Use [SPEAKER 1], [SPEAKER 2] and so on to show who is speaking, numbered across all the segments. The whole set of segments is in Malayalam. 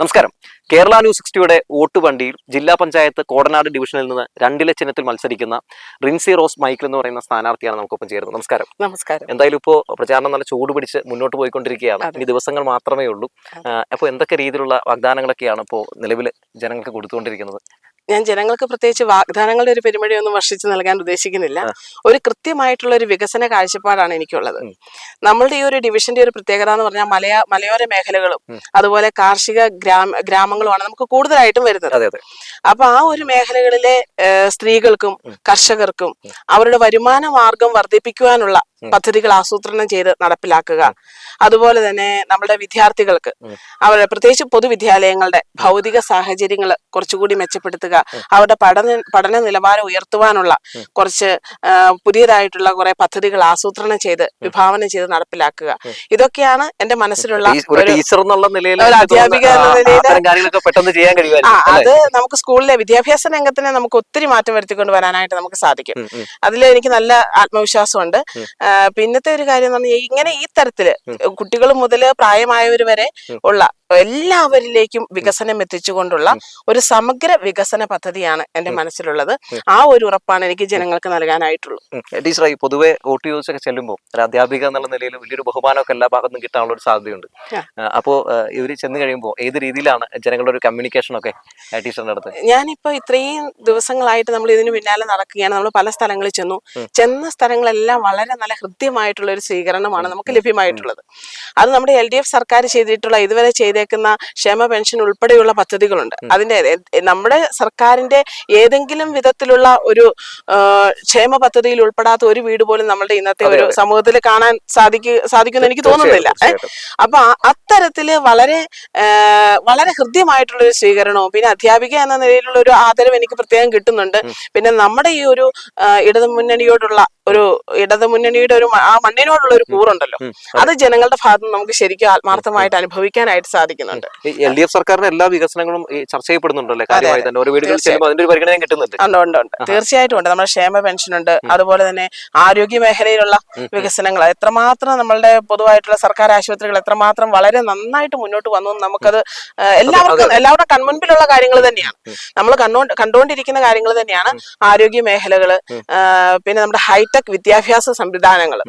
[SPEAKER 1] നമസ്കാരം. കേരള ന്യൂസ് സിക്സ്റ്റിയുടെ വോട്ട് വണ്ടിയിൽ ജില്ലാ പഞ്ചായത്ത് കോടനാട് ഡിവിഷനിൽ നിന്ന് രണ്ടില ചിഹ്നത്തിൽ മത്സരിക്കുന്ന റിൻസി റോസ് മൈക്കിൾ എന്ന് പറയുന്ന സ്ഥാനാർത്ഥിയാണ് നമുക്കൊപ്പം ചേരുന്നത്. നമസ്കാരം.
[SPEAKER 2] നമസ്കാരം.
[SPEAKER 1] എന്തായാലും ഇപ്പോൾ പ്രചാരണം നല്ല ചൂട് പിടിച്ച് മുന്നോട്ട് പോയിക്കൊണ്ടിരിക്കുകയാണ്. ഇനി ദിവസങ്ങൾ മാത്രമേ ഉള്ളൂ. അപ്പോൾ എന്തൊക്കെ രീതിയിലുള്ള വാഗ്ദാനങ്ങളൊക്കെയാണ് ഇപ്പോൾ നിലവിൽ ജനങ്ങൾക്ക് കൊടുത്തുകൊണ്ടിരിക്കുന്നത്?
[SPEAKER 2] ഞാൻ ജനങ്ങൾക്ക് പ്രത്യേകിച്ച് വാഗ്ദാനങ്ങളുടെ ഒരു പെരുമഴയൊന്നും വർഷിച്ച് നൽകാൻ ഉദ്ദേശിക്കുന്നില്ല. ഒരു കൃത്യമായിട്ടുള്ള ഒരു വികസന കാഴ്ചപ്പാടാണ് എനിക്കുള്ളത്. നമ്മളുടെ ഈ ഒരു ഡിവിഷന്റെ ഒരു പ്രത്യേകത എന്ന് പറഞ്ഞാൽ മലയ മലയോര മേഖലകളും അതുപോലെ കാർഷിക ഗ്രാമ ഗ്രാമങ്ങളുമാണ് നമുക്ക് കൂടുതലായിട്ടും വരുന്നത്. അപ്പൊ ആ ഒരു മേഖലകളിലെ സ്ത്രീകൾക്കും കർഷകർക്കും അവരുടെ വരുമാന മാർഗം വർദ്ധിപ്പിക്കുവാനുള്ള പദ്ധതികൾ ആസൂത്രണം ചെയ്ത് നടപ്പിലാക്കുക. അതുപോലെ തന്നെ നമ്മുടെ വിദ്യാർത്ഥികൾക്ക് അവരുടെ പ്രത്യേകിച്ച് പൊതുവിദ്യാലയങ്ങളുടെ ഭൗതിക സാഹചര്യങ്ങൾ കുറച്ചുകൂടി മെച്ചപ്പെടുത്തുക. അവരുടെ പഠന പഠന നിലവാരം ഉയർത്തുവാനുള്ള കുറച്ച് പുതിയതായിട്ടുള്ള കുറെ പദ്ധതികൾ ആസൂത്രണം ചെയ്ത് വിഭാവനം ചെയ്ത് നടപ്പിലാക്കുക. ഇതൊക്കെയാണ് എന്റെ മനസ്സിലുള്ള
[SPEAKER 1] ടീച്ചർ എന്നുള്ള നിലയിൽ
[SPEAKER 2] ഒരു അധ്യാപിക എന്ന
[SPEAKER 1] നിലയിൽ പെട്ടെന്ന് ചെയ്യാൻ
[SPEAKER 2] അത് നമുക്ക് സ്കൂളിലെ വിദ്യാഭ്യാസ രംഗത്തിനെ നമുക്ക് ഒത്തിരി മാറ്റം വരുത്തിക്കൊണ്ട് വരാനായിട്ട് നമുക്ക് സാധിക്കും. അതിൽ എനിക്ക് നല്ല ആത്മവിശ്വാസമുണ്ട്. പിന്നത്തെ ഒരു കാര്യം എന്ന് പറഞ്ഞാൽ ഇങ്ങനെ ഈ
[SPEAKER 1] തരത്തിൽ
[SPEAKER 2] കുട്ടികൾ മുതൽ പ്രായമായവർ വരെ ഉള്ള എല്ലാവരിലേക്കും വികസനം എത്തിച്ചുകൊണ്ടുള്ള ഒരു സമഗ്ര വികസന പദ്ധതിയാണ് എന്റെ മനസ്സിലുള്ളത്. ആ ഒരു ഉറപ്പാണ് എനിക്ക് ജനങ്ങൾക്ക്
[SPEAKER 1] നൽകാനായിട്ടുള്ളത്. ടീച്ചറായി പൊതുവെ വോട്ട് ചോദിച്ചൊക്കെ ചെല്ലുമ്പോൾ ഒരു അധ്യാപിക എന്നുള്ള നിലയിൽ വലിയൊരു ബഹുമാനമൊക്കെ എല്ലാ ഭാഗത്തും കിട്ടാനുള്ള ഒരു സാധ്യതയുണ്ട്.
[SPEAKER 2] അപ്പോ
[SPEAKER 1] അപ്പോൾ ഇവർ ചെന്ന് കഴിയുമ്പോൾ ഏത് രീതിയിലാണ് ജനങ്ങളുടെ ഒരു കമ്മ്യൂണിക്കേഷൻ ഒക്കെ ടീച്ചറിന്റെ അടുത്ത്?
[SPEAKER 2] ഞാനിപ്പോ ഇത്രയും ദിവസങ്ങളായിട്ട് നമ്മൾ ഇതിന് പിന്നാലെ നടക്കുകയാണ്. നമ്മൾ പല സ്ഥലങ്ങളിൽ ചെന്നു. ചെന്ന സ്ഥലങ്ങളെല്ലാം വളരെ നല്ല ഹൃദ്യമായിട്ടുള്ള ഒരു സ്വീകരണമാണ് നമുക്ക് ലഭ്യമായിട്ടുള്ളത്. അത് നമ്മുടെ എൽ ഡി എഫ് സർക്കാർ ചെയ്തിട്ടുള്ള ഇതുവരെ ചെയ്തേക്കുന്ന ക്ഷേമ പെൻഷൻ ഉൾപ്പെടെയുള്ള പദ്ധതികളുണ്ട്. അതിന്റെ നമ്മുടെ സർക്കാരിന്റെ ഏതെങ്കിലും വിധത്തിലുള്ള ഒരു ക്ഷേമ പദ്ധതിയിൽ ഉൾപ്പെടാത്ത ഒരു വീട് പോലും നമ്മുടെ ഇന്നത്തെ ഒരു. സമൂഹത്തിൽ കാണാൻ സാധിക്കു സാധിക്കുമെന്ന് എനിക്ക് തോന്നുന്നില്ല. അപ്പൊ അത്തരത്തിൽ വളരെ വളരെ ഹൃദ്യമായിട്ടുള്ള ഒരു സ്വീകരണവും പിന്നെ അധ്യാപിക എന്ന നിലയിലുള്ള ഒരു ആദരവ് എനിക്ക് പ്രത്യേകം കിട്ടുന്നുണ്ട്. പിന്നെ നമ്മുടെ ഈ ഒരു ഇടതുമുന്നണിയോടുള്ള ഇടതു മുന്നണിയോടുള്ള ഒരു ഇടതു മുന്നണിയുടെ ഒരു ആ മണ്ണിനോടുള്ള ഒരു കൂറുണ്ടല്ലോ. അത് ജനങ്ങളുടെ ഭാഗത്ത് നമുക്ക് ശരിക്കും ആത്മാർത്ഥമായിട്ട് അനുഭവിക്കാനായിട്ട് സാധിക്കുന്നുണ്ട്.
[SPEAKER 1] എൽ ഡി എഫ് സർക്കാരിന്റെ എല്ലാ വികസനങ്ങളും ചർച്ച ചെയ്യപ്പെടുന്നുണ്ടല്ലേ? കാര്യമായി തന്നെ ഒരു വീടുകളിൽ
[SPEAKER 2] തീർച്ചയായും.
[SPEAKER 1] ചെല്ലുമ്പോൾ അതിന്റെ ഒരു പരിഗണന കിട്ടുന്നുണ്ട്.
[SPEAKER 2] ഉണ്ട് ഉണ്ട് ഉണ്ട്. തീർച്ചയായിട്ടും ഉണ്ട്. നമ്മുടെ ക്ഷേമ പെൻഷൻ ഉണ്ട്. അതുപോലെ തന്നെ ആരോഗ്യ മേഖലയിലുള്ള വികസനങ്ങൾ. എത്രമാത്രം നമ്മളുടെ പൊതുവായിട്ടുള്ള സർക്കാർ ആശുപത്രികൾ എത്രമാത്രം വളരെ നന്നായിട്ട് മുന്നോട്ട് വന്നു നമുക്കത് എല്ലാവർക്കും എല്ലാവരുടെ കൺമുൻപിലുള്ള കാര്യങ്ങൾ തന്നെയാണ്. നമ്മൾ കണ്ടുകൊണ്ടിരിക്കുന്ന കാര്യങ്ങൾ തന്നെയാണ് ആരോഗ്യ മേഖലകൾ പിന്നെ നമ്മുടെ ഹൈടെക് വിദ്യാഭ്യാസ സംവിധാനങ്ങൾ.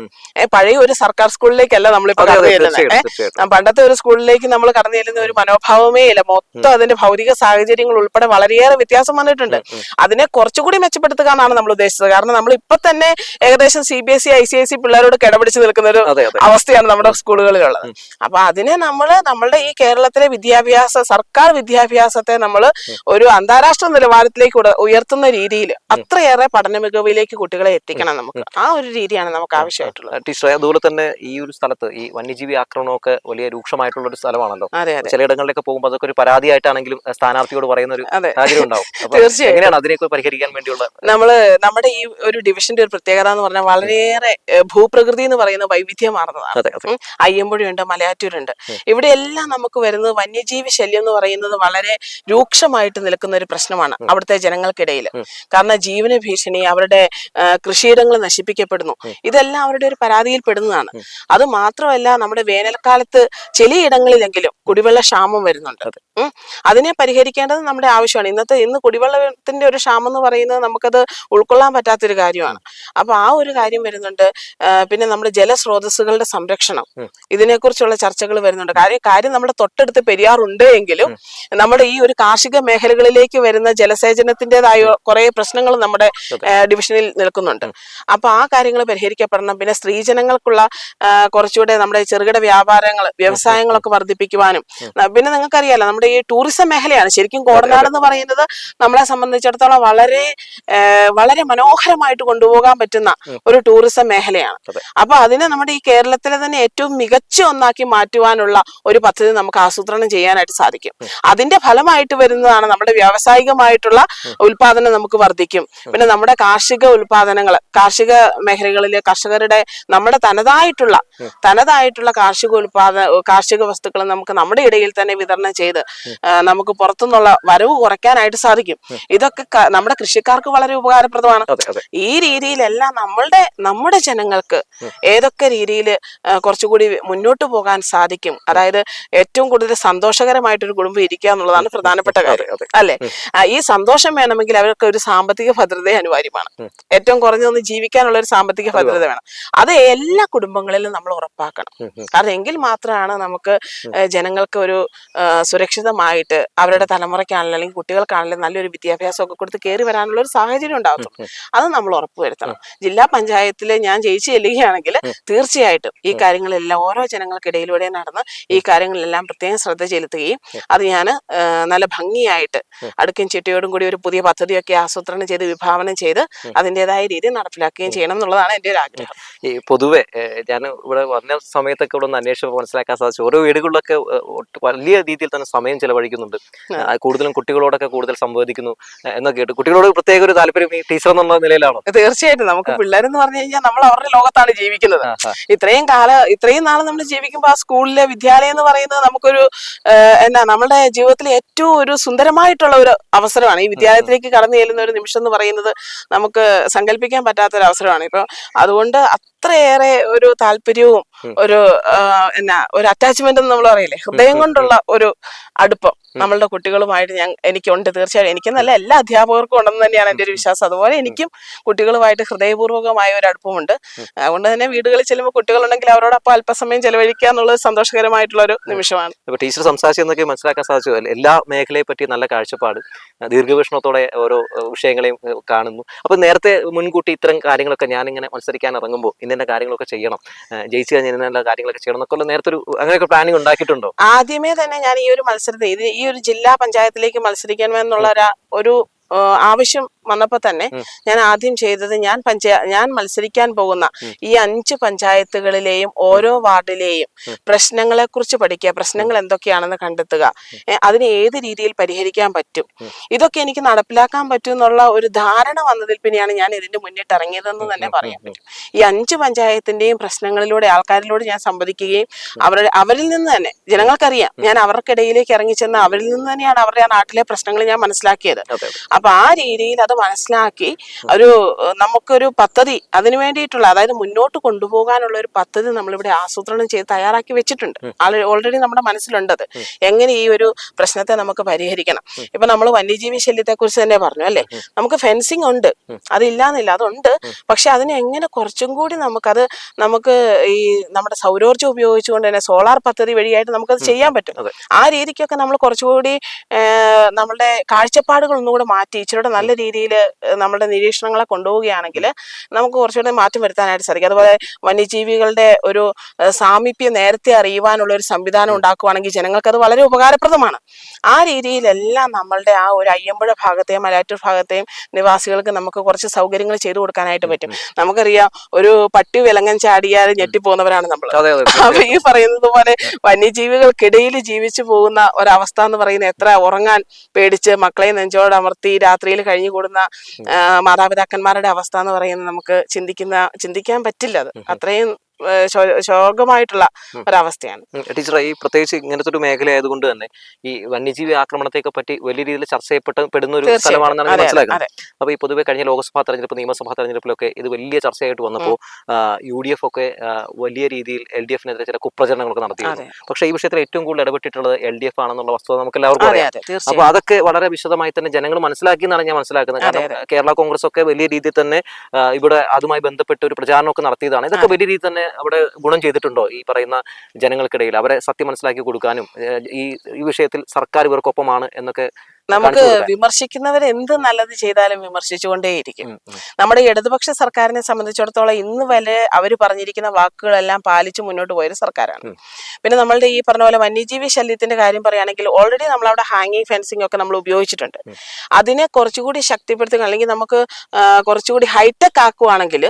[SPEAKER 2] പഴയ ഒരു സർക്കാർ സ്കൂളിലേക്കല്ല നമ്മളിപ്പോ കടന്നു ചെല്ലുന്നത് പണ്ടത്തെ ഒരു സ്കൂളിലേക്ക് നമ്മൾ കടന്നു ചെല്ലുന്ന ഒരു മനോഭാവമേ ഇല്ല. മൊത്തം അതിന്റെ ഭൗതിക സാഹചര്യങ്ങൾ ഉൾപ്പെടെ വളരെയേറെ വ്യത്യാസം വന്നിട്ടുണ്ട്. അതിനെ കുറച്ചുകൂടി മെച്ചപ്പെടുത്തുക എന്നാണ് നമ്മൾ ഉദ്ദേശിച്ചത്. കാരണം നമ്മൾ ഇപ്പൊ തന്നെ ഏകദേശം C B S E I C I C പിള്ളേരോട് കിടപിടിച്ച് നിൽക്കുന്ന ഒരു അവസ്ഥയാണ് നമ്മുടെ സ്കൂളുകളിലുള്ളത്. അപ്പൊ അതിനെ നമ്മൾ നമ്മളുടെ ഈ കേരളത്തിലെ വിദ്യാഭ്യാസ സർക്കാർ വിദ്യാഭ്യാസത്തെ നമ്മൾ ഒരു അന്താരാഷ്ട്ര നിലവാരത്തിലേക്ക് ഉയർത്തുന്ന രീതിയിൽ അത്രയേറെ പഠന മികവിലേക്ക് കുട്ടികളെ എത്തിക്കണം നമുക്ക്. ആ ഒരു രീതിയാണ് നമുക്ക് ആവശ്യമായിട്ടുള്ളത്.
[SPEAKER 1] ടീച്ചറെ അതുപോലെ തന്നെ ഈ ഒരു സ്ഥലത്ത് ഈ വന്യജീവി ആക്രമണമൊക്കെ വലിയ രൂക്ഷമായിട്ടുള്ള ഒരു സ്ഥലമാണല്ലോ ചിലയിടങ്ങളിലൊക്കെ പോകുമ്പോൾ അതൊക്കെ ഒരു പരാതിയായിട്ടാണെങ്കിലും സ്ഥാനാർത്ഥിയോട് പറയുന്ന ഒരു സാഹചര്യം ഉണ്ടാവും
[SPEAKER 2] തീർച്ചയായും.
[SPEAKER 1] എങ്ങനെയാണ് അതിനെയൊക്കെ പരിഹരിക്കാൻ വേണ്ടിയുള്ള
[SPEAKER 2] നമ്മൾ നമ്മുടെ ഈ ഒരു ഡിവിഷന്റെ ഒരു പ്രത്യേകത എന്ന് പറഞ്ഞാൽ വളരെയേറെ ഭൂപ്രകൃതി എന്ന് പറയുന്ന വൈവിധ്യമാർന്നതാണ്. അയ്യമ്പുഴയുണ്ട് മലയാറ്റൂരുണ്ട്. ഇവിടെ എല്ലാം നമുക്ക് വരുന്നത് വന്യജീവി ശല്യം എന്ന് പറയുന്നത് വളരെ രൂക്ഷമായിട്ട് നിൽക്കുന്ന ഒരു പ്രശ്നമാണ് അവിടുത്തെ ജനങ്ങൾക്കിടയിൽ. കാരണം ജീവന ഭീഷണി അവരുടെ കൃഷിയിടങ്ങൾ നശിപ്പിക്കപ്പെടുന്നു. ഇതെല്ലാം അവരുടെ ഒരു പരാതിയിൽ പെടുന്നതാണ്. അത് മാത്രമല്ല നമ്മുടെ വേനൽക്കാലത്ത് ചിലയിടങ്ങളിലെങ്കിലും കുടിവെള്ള ക്ഷാമം വരുന്നുണ്ട്.
[SPEAKER 1] അത്.
[SPEAKER 2] അതിനെ പരിഹരിക്കേണ്ടത് നമ്മുടെ ആവശ്യമാണ്. ഇന്നത്തെ ഇന്ന് കുടിവെള്ളത്തിന്റെ ഒരു ക്ഷാമം എന്ന് പറയുന്നത് നമുക്കത് ഉൾക്കൊള്ളാൻ പറ്റാത്തൊരു കാര്യമാണ്. അപ്പൊ ആ ഒരു കാര്യം വരുന്നുണ്ട്. പിന്നെ നമ്മുടെ ജലസ്രോതസ്സുകളുടെ സംരക്ഷണം. ഇതിനെക്കുറിച്ചുള്ള ചർച്ചകൾ വരുന്നുണ്ട്. കാര്യം കാര്യം നമ്മുടെ തൊട്ടടുത്ത് പെരിയാറുണ്ട് എങ്കിലും നമ്മുടെ ഈ ഒരു കാർഷിക മേഖലകളിലേക്ക് വരുന്ന ജലസേചനത്തിന്റെതായ കുറെ പ്രശ്നങ്ങൾ നമ്മുടെ ഡിവിഷനിൽ നിൽക്കുന്നുണ്ട്. അപ്പൊ ആ കാര്യങ്ങൾ പരിഹരിക്കപ്പെടണം. പിന്നെ സ്ത്രീജനങ്ങൾക്കുള്ള കുറച്ചുകൂടെ നമ്മുടെ ചെറുകിട വ്യാപാരങ്ങൾ വ്യവസായങ്ങളൊക്കെ വർദ്ധിപ്പിക്കുവാനും ആ, പിന്നെ നിങ്ങൾക്കറിയാലോ നമ്മുടെ ഈ ടൂറിസം മേഖലയാണ് ശരിക്കും കോടനാട് എന്ന് പറയുന്നത് നമ്മളെ സംബന്ധിച്ചിടത്തോളം വളരെ വളരെ മനോഹരമായിട്ട് കൊണ്ടുപോകാൻ പറ്റുന്ന ഒരു ടൂറിസം മേഖലയാണ്. അപ്പൊ അതിനെ നമ്മുടെ ഈ കേരളത്തിലെ തന്നെ ഏറ്റവും മികച്ച ഒന്നാക്കി മാറ്റുവാനുള്ള ഒരു പദ്ധതി നമുക്ക് ആസൂത്രണം ചെയ്യാനായിട്ട് സാധിക്കും. അതിന്റെ ഫലമായിട്ട് വരുന്നതാണ് നമ്മുടെ വ്യാവസായികമായിട്ടുള്ള ഉൽപാദനം നമുക്ക് വർദ്ധിക്കും. പിന്നെ നമ്മുടെ കാർഷിക ഉൽപാദനങ്ങൾ കാർഷിക മേഖലകളിലെ കർഷകരുടെ നമ്മുടെ തനതായിട്ടുള്ള തനതായിട്ടുള്ള കാർഷിക ഉൽപാദന കാർഷിക വസ്തുക്കൾ നമുക്ക് നമ്മുടെ ഇടയിൽ തന്നെ വിതരണം ചെയ്ത് നമുക്ക് പുറത്തുനിന്നുള്ള വരവ് കുറയ്ക്കാനായിട്ട് സാധിക്കും. ഇതൊക്കെ നമ്മുടെ കൃഷിക്കാർക്ക് വളരെ ഉപകാരപ്രദമാണ്. ഈ രീതിയിലെല്ലാം നമ്മളുടെ നമ്മുടെ ജനങ്ങൾക്ക് ഏതൊക്കെ രീതിയിൽ കുറച്ചുകൂടി മുന്നോട്ട് പോകാൻ സാധിക്കും. അതായത് ഏറ്റവും കൂടുതൽ സന്തോഷകരമായിട്ടൊരു കുടുംബം ഇരിക്കുക എന്നുള്ളതാണ് പ്രധാനപ്പെട്ട കാര്യം. അല്ലെ? ഈ സന്തോഷം വേണമെങ്കിൽ അവർക്ക് ഒരു സാമ്പത്തിക ഭദ്രത അനിവാര്യമാണ്. ഏറ്റവും കുറഞ്ഞൊന്ന് ജീവിക്കാനുള്ള ഒരു സാമ്പത്തിക ഭദ്രത വേണം. അത് എല്ലാ കുടുംബങ്ങളിലും നമ്മൾ ഉറപ്പാക്കണം. കാരണം എങ്കിൽ മാത്രമാണ് നമുക്ക് ഏ, ജനങ്ങൾക്ക് ഒരു സുരക്ഷിതമായിട്ട് അവരുടെ തലമുറയ്ക്കാണെങ്കിലും അല്ലെങ്കിൽ കുട്ടികൾക്കാണെങ്കിലും നല്ലൊരു വിദ്യാഭ്യാസം ഒക്കെ കൊടുത്ത് കയറി വരാനുള്ള ഒരു സാഹചര്യം ഉണ്ടാകത്തുള്ളൂ അത് നമ്മൾ ഉറപ്പുവരുത്തണം ജില്ലാ പഞ്ചായത്തിൽ ഞാൻ ജയിച്ചു ചെല്ലുകയാണെങ്കിൽ തീർച്ചയായിട്ടും ഈ കാര്യങ്ങളെല്ലാം ഓരോ ജനങ്ങൾക്കിടയിലൂടെ നടന്ന് ഈ കാര്യങ്ങളെല്ലാം പ്രത്യേകം ശ്രദ്ധ ചെലുത്തുകയും അത് ഞാൻ നല്ല ഭംഗിയായിട്ട് അടുക്കും ചിട്ടയോടും കൂടി ഒരു പുതിയ പദ്ധതിയൊക്കെ ആസൂത്രണം ചെയ്ത് വിഭാവനം ചെയ്ത് അതിന്റെതായ രീതിയിൽ നടപ്പിലാക്കുകയും ചെയ്യണം എന്നുള്ളതാണ് എന്റെ ഒരു ആഗ്രഹം.
[SPEAKER 1] ഈ പൊതുവെ ഞാൻ ഇവിടെ വന്ന സമയത്തൊക്കെ ഇവിടെ ഒന്ന് അന്വേഷിച്ചപ്പോൾ മനസ്സിലാക്കാൻ സാധിച്ചു. ഓരോ വീടുകളിലൊക്കെ വലിയ രീതിയിൽ തന്നെ സമയം ചെലവഴിക്കുന്നുണ്ട്. കൂടുതലും കുട്ടികളോടൊക്കെ കൂടുതൽ സംവദിക്കുന്നു എന്നൊക്കെ കേട്ടു. കുട്ടികളോട് പ്രത്യേക ഒരു താല്പര്യം ഈ ടീച്ചർ എന്നുള്ള നിലയിലാണോ?
[SPEAKER 2] തീർച്ചയായിട്ടും. നമുക്ക് പിള്ളേരെന്ന് പറഞ്ഞു കഴിഞ്ഞാൽ നമ്മൾ അവരുടെ ലോകത്താണ് ജീവിക്കുന്നത്. ഇത്രയും കാല ഇത്രയും നാൾ നമ്മൾ ജീവിക്കുമ്പോൾ ആ സ്കൂളിലെ വിദ്യാലയം എന്ന് പറയുന്നത് നമുക്കൊരു എന്നാ നമ്മുടെ ജീവിതത്തിലെ ഏറ്റവും ഒരു സുന്ദരമായിട്ടുള്ള ഒരു അവസരമാണ്. ഈ വിദ്യാലയത്തിലേക്ക് കടന്നു ചെല്ലുന്ന ഒരു നിമിഷം എന്ന് പറയുന്നത് നമുക്ക് സങ്കല്പിക്കാൻ പറ്റാത്ത ഒരു അവസരമാണ്. ഇപ്പൊ അതുകൊണ്ട് അത്രയേറെ ഒരു താല്പര്യവും ഒരു എന്നാ ഒരു അറ്റാച്ച്മെന്റ് എന്ന് നമ്മൾ പറയില്ലേ? ഹൃദയം കൊണ്ടുള്ള ഒരു അടുപ്പം നമ്മളുടെ കുട്ടികളുമായിട്ട് ഞാൻ എനിക്കുണ്ട് തീർച്ചയായും എനിക്കെന്നല്ല എല്ലാ അധ്യാപകർക്കും ഉണ്ടെന്ന് തന്നെയാണ് എന്റെ ഒരു വിശ്വാസം. അതുപോലെ എനിക്കും കുട്ടികളുമായിട്ട് ഹൃദയപൂർവകമായ ഒരു അടുപ്പമുണ്ട്. അതുകൊണ്ട് തന്നെ വീടുകളിൽ ചെല്ലുമ്പോൾ കുട്ടികളുണ്ടെങ്കിൽ അവരോടൊപ്പം അല്പസമയം ചെലവഴിക്കുക എന്നുള്ളത് സന്തോഷകരമായിട്ടുള്ള ഒരു നിമിഷമാണ്.
[SPEAKER 1] ഇപ്പൊ ടീച്ചർ സംസാരിച്ചെന്നൊക്കെ മനസ്സിലാക്കാൻ സാധിച്ചു? എല്ലാ മേഖലയെ പറ്റി നല്ല കാഴ്ചപ്പാട്. ദീർഘവീക്ഷണത്തോടെ ഓരോ വിഷയങ്ങളെയും കാണുന്നു. അപ്പൊ നേരത്തെ മുൻകൂട്ടി ഇത്തരം കാര്യങ്ങളൊക്കെ ഞാനിങ്ങനെ മത്സരിക്കാൻ ഇറങ്ങുമ്പോൾ ഇന്ന കാര്യങ്ങളൊക്കെ ചെയ്യണം. ജയിച്ചു കഴിഞ്ഞാൽ കാര്യങ്ങളൊക്കെ ചെയ്യണം എന്നൊക്കെ നേരത്തെ ഒരു അങ്ങനെയൊക്കെ പ്ലാനിങ് ഉണ്ടാക്കിയിട്ടുണ്ടോ?
[SPEAKER 2] ആദ്യമേ തന്നെ ഞാൻ ഈ ഒരു മത്സരത്തിൽ ഇത് ഈ ഒരു ജില്ലാ പഞ്ചായത്തിലേക്ക് മത്സരിക്കണമെന്നുള്ള ഒരു ആവശ്യം വന്നപ്പോൾ തന്നെ ഞാൻ ആദ്യം ചെയ്തത് ഞാൻ പഞ്ചായ ഞാൻ മത്സരിക്കാൻ പോകുന്ന ഈ അഞ്ച് പഞ്ചായത്തുകളിലെയും ഓരോ വാർഡിലെയും. പ്രശ്നങ്ങളെ കുറിച്ച് പഠിക്കുക പ്രശ്നങ്ങൾ എന്തൊക്കെയാണെന്ന് കണ്ടെത്തുക. അതിന് ഏത് രീതിയിൽ പരിഹരിക്കാൻ പറ്റും? ഇതൊക്കെ എനിക്ക് നടപ്പിലാക്കാൻ പറ്റും എന്നുള്ള ഒരു ധാരണ വന്നതിൽ പിന്നെയാണ് ഞാൻ ഇതിന്റെ മുന്നിട്ട് ഇറങ്ങിയതെന്ന് തന്നെ പറയാൻ പറ്റും. ഈ അഞ്ച് പഞ്ചായത്തിന്റെയും പ്രശ്നങ്ങളിലൂടെ ആൾക്കാരിലൂടെ ഞാൻ സംവദിക്കുകയും അവരുടെ അവരിൽ നിന്ന് തന്നെ ജനങ്ങൾക്കറിയാം ഞാൻ അവർക്കിടയിലേക്ക് ഇറങ്ങിച്ചെന്ന് അവരിൽ നിന്ന് തന്നെയാണ് അവരുടെ ആ നാട്ടിലെ പ്രശ്നങ്ങൾ ഞാൻ മനസ്സിലാക്കിയത്. അപ്പൊ ആ രീതിയിൽ അത് മനസ്സിലാക്കി ഒരു നമുക്കൊരു പദ്ധതി അതിനു വേണ്ടിയിട്ടുള്ള അതായത് മുന്നോട്ട് കൊണ്ടുപോകാനുള്ള ഒരു പദ്ധതി നമ്മളിവിടെ ആസൂത്രണം ചെയ്ത് തയ്യാറാക്കി വെച്ചിട്ടുണ്ട്. ഓൾറെഡി നമ്മുടെ മനസ്സിലുണ്ടത്. എങ്ങനെ ഈ ഒരു പ്രശ്നത്തെ നമുക്ക് പരിഹരിക്കണം. ഇപ്പൊ നമ്മൾ വന്യജീവി ശല്യത്തെ കുറിച്ച് തന്നെ പറഞ്ഞു അല്ലേ? നമുക്ക് ഫെൻസിങ് ഉണ്ട്. അതില്ലാന്നില്ല അതുണ്ട്. പക്ഷെ അതിനെ എങ്ങനെ കുറച്ചും കൂടി നമുക്കത് നമുക്ക് ഈ നമ്മുടെ സൗരോർജം ഉപയോഗിച്ചുകൊണ്ട് തന്നെ സോളാർ പദ്ധതി വഴിയായിട്ട് നമുക്കത് ചെയ്യാൻ പറ്റും. ആ രീതിക്കൊക്കെ നമ്മൾ കുറച്ചുകൂടി നമ്മളുടെ കാഴ്ചപ്പാടുകൾ ഒന്നുകൂടെ മാറ്റി ഇച്ചിരൂടെ നല്ല രീതിയിൽ നമ്മുടെ നിരീക്ഷണങ്ങളെ കൊണ്ടുപോവുകയാണെങ്കിൽ നമുക്ക് കുറച്ചുകൂടെ മാറ്റം വരുത്താനായിട്ട് സാധിക്കും. അതുപോലെ വന്യജീവികളുടെ ഒരു സാമീപ്യം നേരത്തെ അറിയുവാനുള്ള ഒരു സംവിധാനം ഉണ്ടാക്കുകയാണെങ്കിൽ ജനങ്ങൾക്ക് അത് വളരെ ഉപകാരപ്രദമാണ്. ആ രീതിയിലെല്ലാം നമ്മളുടെ ആ ഒരു അയ്യമ്പുഴ ഭാഗത്തെയും മലയാറ്റൂർ ഭാഗത്തെയും നിവാസികൾക്ക് നമുക്ക് കുറച്ച് സൗകര്യങ്ങൾ ചെയ്തു കൊടുക്കാനായിട്ട് പറ്റും. നമുക്കറിയാം ഒരു പട്ടി വിലങ്ങൻ ചാടിയാൽ ഞെട്ടിപ്പോകുന്നവരാണ് നമ്മൾ അപ്പൊ ഈ പറയുന്നത് പോലെ വന്യജീവികൾക്കിടയിൽ ജീവിച്ചു പോകുന്ന ഒരവസ്ഥ എന്ന് പറയുന്നത് എത്ര ഉറങ്ങാൻ പേടിച്ച് മക്കളെ നെഞ്ചോട് അമർത്തി രാത്രിയിൽ കഴിഞ്ഞുകൂടുന്ന ആ, മാതാപിതാക്കന്മാരുടെ അവസ്ഥ എന്ന് പറയുന്നത് നമുക്ക് ചിന്തിക്കുന്ന ചിന്തിക്കാൻ പറ്റില്ല അത്. അത്രയും ശോകമായിട്ടുള്ള ഒരവസ്ഥയാണ്.
[SPEAKER 1] ടീച്ചർ ഈ പ്രത്യേകിച്ച് ഇങ്ങനത്തെ ഒരു മേഖല ആയതുകൊണ്ട് തന്നെ ഈ വന്യജീവി ആക്രമണത്തെയൊക്കെ പറ്റി വലിയ രീതിയിൽ ചർച്ച ചെയ്യപ്പെടുന്ന പെടുന്ന ഒരു. സ്ഥലമാണെന്നാണ് മനസ്സിലാക്കുന്നത്.
[SPEAKER 2] അതെ.
[SPEAKER 1] അപ്പൊ ഈ പൊതുവെ കഴിഞ്ഞ ലോക്സഭാ തെരഞ്ഞെടുപ്പ് നിയമസഭാ തെരഞ്ഞെടുപ്പിലൊക്കെ ഇത് വലിയ ചർച്ചയായിട്ട് വന്നപ്പോൾ യു ഡി എഫ് ഒക്കെ വലിയ രീതിയിൽ എൽ ഡി എഫിനെതിരെ ചില കുപ്രചരണങ്ങളൊക്കെ നടത്തിയിരുന്നു. പക്ഷെ ഈ വിഷയത്തിൽ ഏറ്റവും കൂടുതൽ ഇടപെട്ടിട്ടുള്ളത് എൽ ഡി എഫ് ആണെന്നുള്ള വസ്തുത നമുക്ക് എല്ലാവർക്കും അറിയാം.
[SPEAKER 2] അതെ
[SPEAKER 1] അപ്പൊ
[SPEAKER 2] തീർച്ചയായും
[SPEAKER 1] അതൊക്കെ വളരെ വിശദമായി തന്നെ ജനങ്ങൾ മനസ്സിലാക്കി എന്നാണ് ഞാൻ മനസ്സിലാക്കുന്നത്. കാരണം കേരള കോൺഗ്രസ് ഒക്കെ വലിയ രീതിയിൽ തന്നെ ഇവിടെ അതുമായി ബന്ധപ്പെട്ട് ഒരു പ്രചാരണമൊക്കെ നടത്തിയതാണ്. ഇതൊക്കെ വലിയ രീതിയിൽ തന്നെ അവിടെ ഗുണം ചെയ്തിട്ടുണ്ടോ ഈ പറയുന്ന ജനങ്ങൾക്കിടയിൽ? അവരെ സത്യം മനസ്സിലാക്കി കൊടുക്കാനും ഈ ഈ വിഷയത്തിൽ സർക്കാർ ഇവർക്കൊപ്പമാണ് എന്നൊക്കെ
[SPEAKER 2] നമുക്ക് വിമർശിക്കുന്നവർ എന്ത് നല്ലത് ചെയ്താലും വിമർശിച്ചുകൊണ്ടേയിരിക്കും. നമ്മുടെ ഇടതുപക്ഷ സർക്കാരിനെ സംബന്ധിച്ചിടത്തോളം ഇന്ന് വരെ അവർ പറഞ്ഞിരിക്കുന്ന വാക്കുകളെല്ലാം പാലിച്ച് മുന്നോട്ട് പോയൊരു സർക്കാരാണ്. പിന്നെ നമ്മളുടെ ഈ പറഞ്ഞ പോലെ വന്യജീവി ശല്യത്തിന്റെ കാര്യം പറയുകയാണെങ്കിൽ ഓൾറെഡി നമ്മൾ അവിടെ ഹാങ്ങിങ് ഫെൻസിങ് ഒക്കെ നമ്മൾ ഉപയോഗിച്ചിട്ടുണ്ട്. അതിനെ കുറച്ചുകൂടി ശക്തിപ്പെടുത്തുക അല്ലെങ്കിൽ നമുക്ക് കുറച്ചുകൂടി ഹൈടെക് ആക്കുവാണെങ്കിൽ.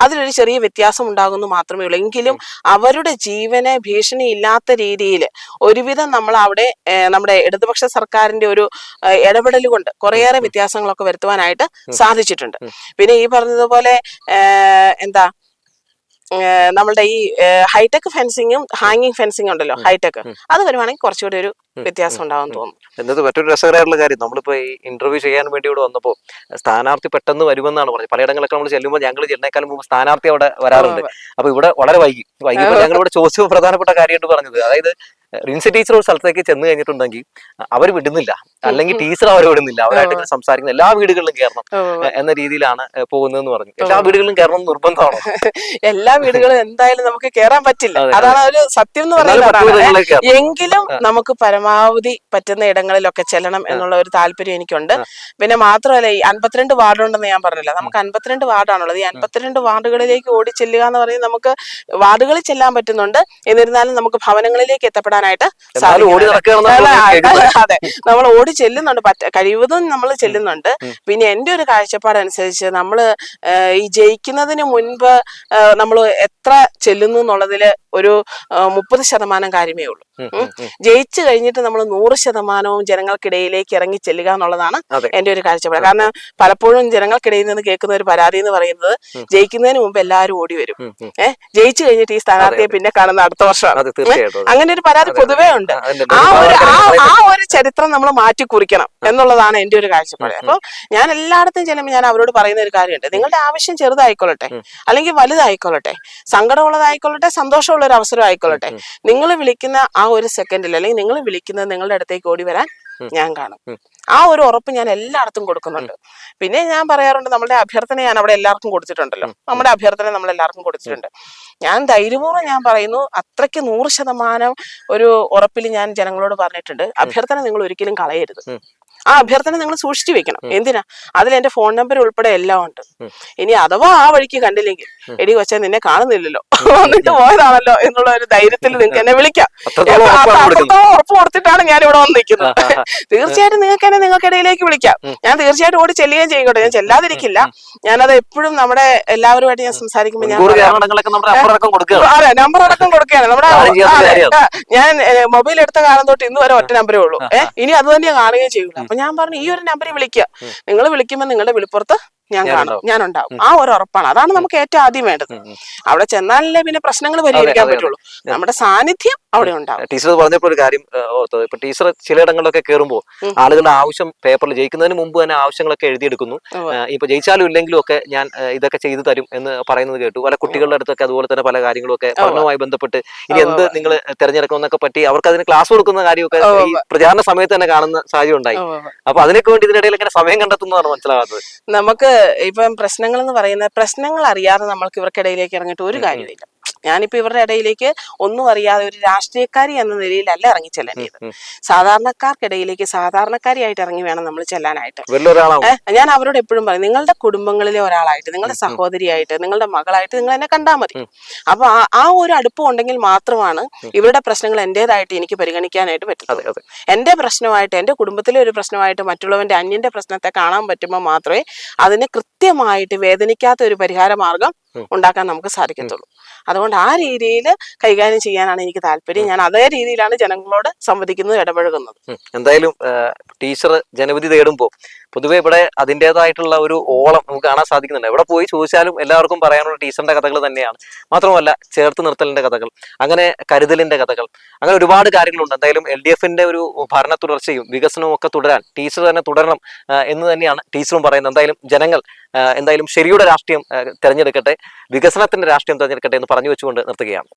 [SPEAKER 2] അതിലൊരു ചെറിയ വ്യത്യാസം ഉണ്ടാകുന്നു മാത്രമേ ഉള്ളൂ. എങ്കിലും അവരുടെ ജീവന് ഭീഷണി ഇല്ലാത്ത രീതിയിൽ ഒരുവിധം നമ്മൾ അവിടെ നമ്മുടെ ഇടതുപക്ഷ സർക്കാരിന്റെ ഒരു ഇടപെടൽ കൊണ്ട് കുറേയേറെ വ്യത്യാസങ്ങളൊക്കെ വരുത്തുവാനായിട്ട് സാധിച്ചിട്ടുണ്ട്. പിന്നെ ഈ പറഞ്ഞതുപോലെ എന്താ നമ്മളുടെ ഈ ഹൈടെക് ഫെൻസിങ്ങും ഹാങ്ങിങ് ഫെൻസിങ് ഉണ്ടല്ലോ ഹൈടെക്. അത് വരുവാണെങ്കിൽ കുറച്ചുകൂടി ഒരു വ്യത്യാസം ഉണ്ടാവും തോന്നുന്നു.
[SPEAKER 1] എന്നത് മറ്റൊരു രസകരമായിട്ടുള്ള കാര്യം നമ്മളിപ്പോ ഈ ഇന്റർവ്യൂ ചെയ്യാൻ വേണ്ടി ഇവിടെ വന്നപ്പോ സ്ഥാനാർത്ഥി പെട്ടെന്ന് വരുമെന്നാണ് പറഞ്ഞത്. പലയിടങ്ങളിലൊക്കെ നമ്മൾ ചെല്ലുമ്പോൾ ഞങ്ങൾ ചെന്നേക്കാളും മുമ്പ് സ്ഥാനാർത്ഥി അവിടെ വരാറുണ്ട്. അപ്പൊ ഇവിടെ വളരെ വൈകി വൈകിയപ്പോൾ ഞങ്ങൾ ഇവിടെ ചോദിച്ച പ്രധാനപ്പെട്ട കാര്യമായിട്ട് പറഞ്ഞത്. അതായത് റിൻസി ടീച്ചർ ഒരു സ്ഥലത്തേക്ക് ചെന്ന് കഴിഞ്ഞിട്ടുണ്ടെങ്കിൽ അവർ വിടുന്നില്ല. അല്ലെങ്കിൽ ടീച്ചർ അവരെ വിടുന്നില്ല. അവരായിട്ട് സംസാരിക്കുന്ന എല്ലാ വീടുകളിലും കയറണം എന്ന രീതിയിലാണ് പോകുന്നതെന്ന് പറഞ്ഞു. എല്ലാ വീടുകളിലും കയറണം നിർബന്ധമാണ്?
[SPEAKER 2] എല്ലാ വീടുകളും എന്തായാലും നമുക്ക് കേറാൻ പറ്റില്ല. അതാണ് ഒരു സത്യം എന്ന് പറയുന്നത്. എങ്കിലും നമുക്ക് പരമാവധി പറ്റുന്ന ഇടങ്ങളിലൊക്കെ ചെല്ലണം എന്നുള്ള ഒരു താല്പര്യം എനിക്കുണ്ട്. പിന്നെ മാത്രമല്ല ഈ അൻപത്തിരണ്ട് വാർഡുണ്ടെന്ന് ഞാൻ പറഞ്ഞില്ല? നമുക്ക് അൻപത്തിരണ്ട് വാർഡാണുള്ളത്. ഈ അൻപത്തിരണ്ട് വാർഡുകളിലേക്ക് ഓടി ചെല്ലുക എന്ന് പറയുന്നത് നമുക്ക് വാർഡുകളിൽ ചെല്ലാൻ പറ്റുന്നുണ്ട്. എന്നിരുന്നാലും നമുക്ക് ഭവനങ്ങളിലേക്ക് എത്തപ്പെടാനായിട്ട്
[SPEAKER 1] നടക്കുകയാണെന്നാണ്
[SPEAKER 2] അതെ നമ്മൾ ഓടി ചെല്ലുന്നുണ്ട് പറ്റ കഴിവതും നമ്മൾ ചെല്ലുന്നുണ്ട്. പിന്നെ എന്റെ ഒരു കാഴ്ചപ്പാട് അനുസരിച്ച് നമ്മൾ ഈ ജയിക്കുന്നതിന് മുൻപ് നമ്മൾ എത്ര ചെല്ലുന്നു എന്നുള്ളതിൽ ഒരു മുപ്പത് ശതമാനം കാര്യമേ ഉള്ളൂ. ജയിച്ചു കഴിഞ്ഞിട്ട് നമ്മൾ നൂറ് ശതമാനവും ജനങ്ങൾക്കിടയിലേക്ക് ഇറങ്ങി ചെല്ലുക എന്നുള്ളതാണ്. എന്റെ ഒരു കാഴ്ചപ്പാട്. കാരണം പലപ്പോഴും ജനങ്ങൾക്കിടയിൽ നിന്ന് കേൾക്കുന്ന ഒരു പരാതി എന്ന് പറയുന്നത് ജയിക്കുന്നതിന് മുമ്പ് എല്ലാവരും ഓടി വരും. ഏഹ് ജയിച്ചു കഴിഞ്ഞിട്ട് ഈ സ്ഥാനാർത്ഥിയെ പിന്നെ കാണുന്ന അടുത്ത വർഷമാണ്. അങ്ങനെ ഒരു പരാതി പൊതുവേ ഉണ്ട്.
[SPEAKER 1] ആ,
[SPEAKER 2] ഒരു ആ ആ ഒരു ചരിത്രം നമ്മൾ മാറ്റി കുറിക്കണം എന്നുള്ളതാണ് എന്റെ ഒരു കാഴ്ചപ്പാട്. അപ്പൊ ഞാൻ എല്ലായിടത്തും ചെല്ലുമ്പോൾ ഞാൻ അവരോട് പറയുന്ന ഒരു കാര്യമുണ്ട്. നിങ്ങളുടെ ആവശ്യം ചെറുതായിക്കൊള്ളട്ടെ അല്ലെങ്കിൽ വലുതായിക്കൊള്ളട്ടെ സങ്കടമുള്ളതായിക്കൊള്ളട്ടെ സന്തോഷമുള്ള ഒരു അവസരം ആയിക്കൊള്ളട്ടെ നിങ്ങൾ വിളിക്കുന്ന ആ ഒരു സെക്കൻഡിൽ അല്ലെങ്കിൽ നിങ്ങൾ വിളിക്കുന്നത് നിങ്ങളുടെ അടുത്തേക്ക് ഓടി വരാൻ ഞാൻ കാണും. ആ ഒരു ഉറപ്പ് ഞാൻ എല്ലായിടത്തും കൊടുക്കുന്നുണ്ട്. പിന്നെ ഞാൻ പറയാറുണ്ട് നമ്മുടെ അഭ്യർത്ഥന ഞാൻ അവിടെ എല്ലാവർക്കും കൊടുത്തിട്ടുണ്ടല്ലോ. നമ്മുടെ അഭ്യർത്ഥന നമ്മൾ എല്ലാവർക്കും കൊടുത്തിട്ടുണ്ട്. ഞാൻ ധൈര്യപൂർവം ഞാൻ പറയുന്നു അത്രയ്ക്ക് നൂറ് ശതമാനം ഒരു ഉറപ്പിൽ ഞാൻ ജനങ്ങളോട് പറഞ്ഞിട്ടുണ്ട്. അഭ്യർത്ഥന നിങ്ങൾ ഒരിക്കലും കളയരുത്. ആ അഭ്യർത്ഥന നിങ്ങൾ സൂക്ഷിച്ചു വെക്കണം. എന്തിനാ? അതിൽ എന്റെ ഫോൺ നമ്പർ ഉൾപ്പെടെ എല്ലാം ഉണ്ട്. ഇനി അഥവാ ആ വഴിക്ക് കണ്ടില്ലെങ്കിൽ എടി കൊച്ചാൻ നിന്നെ കാണുന്നില്ലല്ലോ. വന്നിട്ട് പോയതാണല്ലോ എന്നുള്ള ഒരു ധൈര്യത്തിൽ നിങ്ങൾക്ക് എന്നെ വിളിക്കാം.
[SPEAKER 1] അത്രത്തോളം
[SPEAKER 2] ഉറപ്പ് കൊടുത്തിട്ടാണ് ഞാൻ ഇവിടെ വന്ന് നിൽക്കുന്നത് തീർച്ചയായിട്ടും നിങ്ങൾക്ക് എന്നെ നിങ്ങൾക്ക് ഇടയിലേക്ക് വിളിക്കാം ഞാൻ തീർച്ചയായിട്ടും ഓടി ചെല്ലുകയും ചെയ്യട്ടെ ഞാൻ ചെല്ലാതിരിക്കില്ല. ഞാനത് എപ്പോഴും നമ്മുടെ എല്ലാവരുമായിട്ട് ഞാൻ സംസാരിക്കുമ്പോൾ ഞാൻ അതെ നമ്പർ അടക്കം കൊടുക്കുകയാണ്. നമ്മുടെ ഞാൻ മൊബൈൽ എടുത്ത കാലം തൊട്ട് ഇന്ന് വരെ ഒറ്റ നമ്പറേ ഉള്ളൂ. ഏഹ്? ഇനി അത് തന്നെ കാണുകയും ചെയ്യുള്ളൂ അപ്പൊ ഞാൻ പറഞ്ഞു ഈ ഒരു നമ്പറിൽ വിളിക്കുക നിങ്ങൾ വിളിക്കുമ്പോൾ നിങ്ങളുടെ വിളിപ്പുറത്ത് ഞാൻ കാണും. ഞാൻ ഉണ്ടാവും ആ ഒരു ഉറപ്പാണ്. അതാണ് നമുക്ക് ഏറ്റവും ആദ്യം വേണ്ടത്. അവിടെ ചെന്നാലല്ലേ പിന്നെ പ്രശ്നങ്ങൾ പരിഹരിക്കാൻ. പറ്റുള്ളൂ. നമ്മുടെ സാന്നിധ്യം അവിടെ ഉണ്ടാവും.
[SPEAKER 1] ടീച്ചർ പറഞ്ഞപ്പോൾ ഒരു കാര്യം ഓർത്തത് ഇപ്പൊ ടീച്ചർ ചിലയിടങ്ങളിലൊക്കെ കയറുമ്പോൾ ആളുകളുടെ ആവശ്യം പേപ്പറിൽ ജയിക്കുന്നതിന് മുമ്പ് തന്നെ ആവശ്യങ്ങളൊക്കെ എഴുതിയെടുക്കുന്നു. ഇപ്പൊ ജയിച്ചാലും ഇല്ലെങ്കിലും ഒക്കെ ഞാൻ ഇതൊക്കെ ചെയ്തു തരും എന്ന് പറയുന്നത് കേട്ടു. പല കുട്ടികളുടെ അടുത്തൊക്കെ അതുപോലെ തന്നെ പല കാര്യങ്ങളൊക്കെ പഠനവുമായി ബന്ധപ്പെട്ട് ഇനി എന്ത് നിങ്ങൾ തെരഞ്ഞെടുക്കുന്നൊക്കെ പറ്റി അവർക്ക് അതിന് ക്ലാസ് കൊടുക്കുന്ന കാര്യമൊക്കെ ഈ പ്രചാരണ സമയത്ത് തന്നെ കാണുന്ന സാഹചര്യം ഉണ്ടായി. അപ്പൊ അതിനൊക്കെ വേണ്ടി ഇതിനിടയിൽ ഇങ്ങനെ സമയം കണ്ടെത്തുന്നതാണ് മനസ്സിലാകാത്തത്
[SPEAKER 2] നമുക്ക് ഇപ്പം പ്രശ്നങ്ങൾ എന്ന് പറയുന്നത് പ്രശ്നങ്ങൾ അറിയാതെ നമ്മൾക്ക് ഇവർക്കിടയിലേക്ക് ഇറങ്ങിയിട്ട് ഒരു കാര്യമില്ല ഞാനിപ്പോ ഇവരുടെ ഇടയിലേക്ക് ഒന്നും അറിയാതെ ഒരു രാഷ്ട്രീയക്കാരി എന്ന നിലയിലല്ല ഇറങ്ങി ചെല്ലേണ്ടത്. സാധാരണക്കാർക്കിടയിലേക്ക് സാധാരണക്കാരിയായിട്ട് ഇറങ്ങി വേണം നമ്മൾ ചെല്ലാനായിട്ട്. ഞാൻ അവരോട് എപ്പോഴും പറയും നിങ്ങളുടെ കുടുംബങ്ങളിലെ ഒരാളായിട്ട് നിങ്ങളുടെ സഹോദരിയായിട്ട് നിങ്ങളുടെ മകളായിട്ട് നിങ്ങൾ എന്നെ കണ്ടാൽ മതി. അപ്പൊ ആ- ഒരു അടുപ്പം ഉണ്ടെങ്കിൽ മാത്രമാണ് ഇവരുടെ പ്രശ്നങ്ങൾ എന്റേതായിട്ട് എനിക്ക് പരിഗണിക്കാനായിട്ട് പറ്റുന്നത് എന്റെ പ്രശ്നമായിട്ട് എന്റെ കുടുംബത്തിലെ ഒരു പ്രശ്നമായിട്ട് മറ്റുള്ളവന്റെ അന്യന്റെ പ്രശ്നത്തെ കാണാൻ പറ്റുമ്പോൾ മാത്രമേ അതിന് കൃത്യമായിട്ട് വേദനിക്കാത്ത ഒരു പരിഹാര മാർഗം ഉണ്ടാക്കാൻ നമുക്ക് സാധിക്കത്തുള്ളൂ. അതുകൊണ്ട് ആ രീതിയിൽ കൈകാര്യം ചെയ്യാനാണ് എനിക്ക് താല്പര്യം. ഞാൻ അതേ രീതിയിലാണ് ജനങ്ങളോട് സംവദിക്കുന്നത് ഇടപഴകുന്നത്.
[SPEAKER 1] എന്തായാലും ടീച്ചർ ജനവിധി തേടുമ്പോൾ പൊതുവെ ഇവിടെ അതിന്റെതായിട്ടുള്ള ഒരു ഓളം നമുക്ക് കാണാൻ സാധിക്കുന്നുണ്ട്. എവിടെ പോയി ചോദിച്ചാലും എല്ലാവർക്കും പറയാനുള്ള ടീച്ചറിന്റെ കഥകൾ തന്നെയാണ്. മാത്രമല്ല ചേർത്ത് നിർത്തലിന്റെ കഥകൾ അങ്ങനെ കരുതലിന്റെ കഥകൾ അങ്ങനെ ഒരുപാട് കാര്യങ്ങളുണ്ട്. എന്തായാലും എൽ ഡി എഫിന്റെ ഒരു ഭരണ തുടർച്ചയും വികസനവും ഒക്കെ തുടരാൻ ടീച്ചർ തന്നെ തുടരണം എന്ന് തന്നെയാണ് ടീച്ചറും പറയുന്നത്. എന്തായാലും ജനങ്ങൾ എന്തായാലും ശരിയുടെ രാഷ്ട്രീയം തിരഞ്ഞെടുക്കട്ടെ വികസനത്തിന്റെ രാഷ്ട്രീയം തിരഞ്ഞെടുക്കട്ടെ എന്ന് പറഞ്ഞു വെച്ചുകൊണ്ട് നിർത്തുകയാണ്.